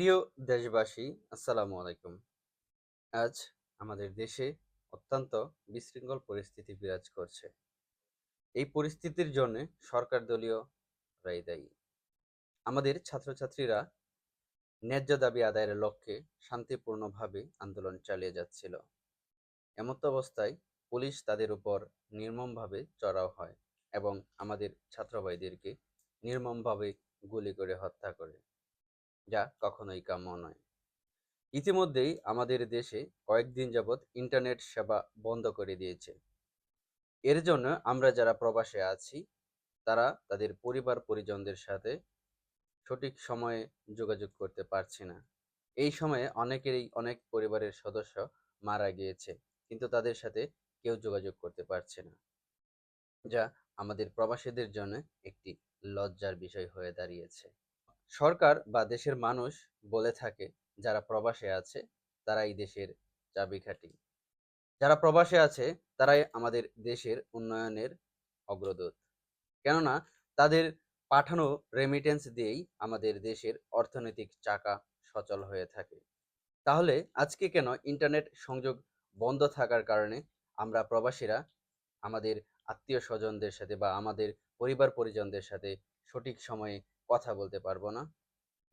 প্রিয় দেশবাসী, আসসালামু আলাইকুম। আজ আমাদের দেশে অত্যন্ত বিশৃঙ্খল পরিস্থিতি বিরাজ করছে। এই পরিস্থিতির জন্য সরকার দলীয় দায়ী। আমাদের ছাত্রছাত্রীরা ন্যায্য দাবি আদায়ের লক্ষ্যে শান্তিপূর্ণভাবে আন্দোলন চালিয়ে যাচ্ছিল। এমত অবস্থায় পুলিশ তাদের উপর নির্মমভাবে চড়াও হয় এবং আমাদের ছাত্রভাইদেরকে নির্মমভাবে গুলি করে হত্যা করে। যা কখনোই কাম্য নয়। ইতিমধ্যেই আমাদের দেশে কয়েকদিন যাবৎ ইন্টারনেট সেবা বন্ধ করে দিয়েছে। এর জন্য আমরা যারা প্রবাসে আছি, তারা তাদের পরিবার পরিজনদের সাথে সঠিক সময়ে যোগাযোগ করতে পারছি না। এই সময়ে অনেকেরই অনেক পরিবারের সদস্য মারা গিয়েছে, কিন্তু তাদের সাথে কেউ যোগাযোগ করতে পারছে না। যা আমাদের প্রবাসীদের জন্য একটি লজ্জার বিষয় হয়ে দাঁড়িয়েছে। সরকার বা দেশের মানুষ বলে থাকে, যারা প্রবাসে আছে, তারাই দেশের চাবিকাঠি। যারা প্রবাসে আছে, তারাই আমাদের দেশের উন্নয়নের অগ্রদূত। কেননা, তাদের পাঠানো রেমিটেন্স দিয়েই আমাদের দেশের অর্থনৈতিক চাকা সচল হয়ে থাকে। তাহলে আজকে কেন ইন্টারনেট সংযোগ বন্ধ থাকার কারণে আমরা প্রবাসীরা আমাদের আত্মীয় স্বজনদের সাথে বা আমাদের পরিবার পরিজনদের সাথে সঠিক সময়ে কথা বলতে পারব না।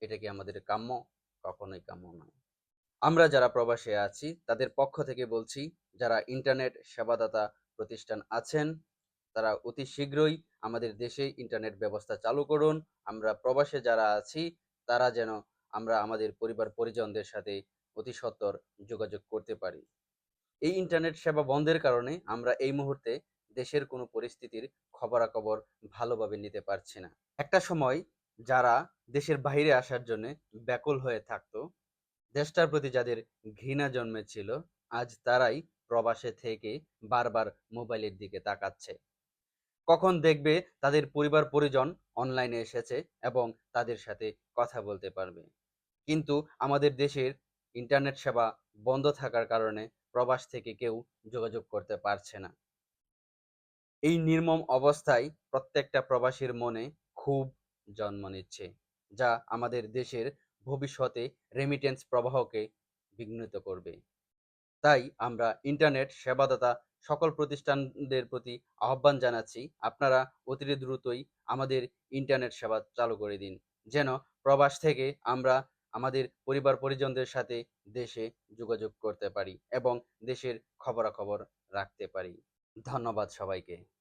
এটা কি আমাদের কাম্য? কখনোই কাম্য নয়। আমরা যারা প্রবাসে আছি, তাদের পক্ষ থেকে বলছি, যারা ইন্টারনেট সেবাদাতা প্রতিষ্ঠান আছেন, তারা অতি শীঘ্রই আমাদের দেশে ইন্টারনেট ব্যবস্থা চালু করুন। আমরা প্রবাসে যারা আছি, তারা যেন আমরা আমাদের পরিবার পরিজনদের সাথে অতি সত্বর যোগাযোগ করতে পারি। এই ইন্টারনেট সেবা বন্ধের কারণে আমরা এই মুহূর্তে দেশের কোনো পরিস্থিতির খবরাখবর ভালোভাবে নিতে পারছি না। একটা সময় যারা দেশের বাইরে আসার জন্য ব্যাকুল হয়ে থাকতো, দেশটার প্রতি যাদের ঘৃণা জন্মেছিল, আজ তারাই প্রবাসে থেকে বারবার মোবাইলের দিকে তাকাচ্ছে। কখন দেখবে তাদের পরিবার পরিজন অনলাইনে এসেছে এবং তাদের সাথে কথা বলতে পারবে। কিন্তু আমাদের দেশের ইন্টারনেট সেবা বন্ধ থাকার কারণে প্রবাস থেকে কেউ যোগাযোগ করতে পারছে না। এই নির্মম অবস্থায় প্রত্যেকটা প্রবাসীর মনে খুব জন্ম নিচ্ছে, যা আমাদের দেশের ভবিষ্যতে রেমিটেন্স প্রবাহকে বিঘ্নিত করবে। তাই আমরা ইন্টারনেট সেবাদাতা সকল প্রতিষ্ঠানদের প্রতি আহ্বান জানাচ্ছি, আপনারা অতি দ্রুতই আমাদের ইন্টারনেট সেবা চালু করে দিন, যেন প্রবাস থেকে আমরা আমাদের পরিবার পরিজনদের সাথে দেশে যোগাযোগ করতে পারি এবং দেশের খবরাখবর রাখতে পারি। ধন্যবাদ সবাইকে।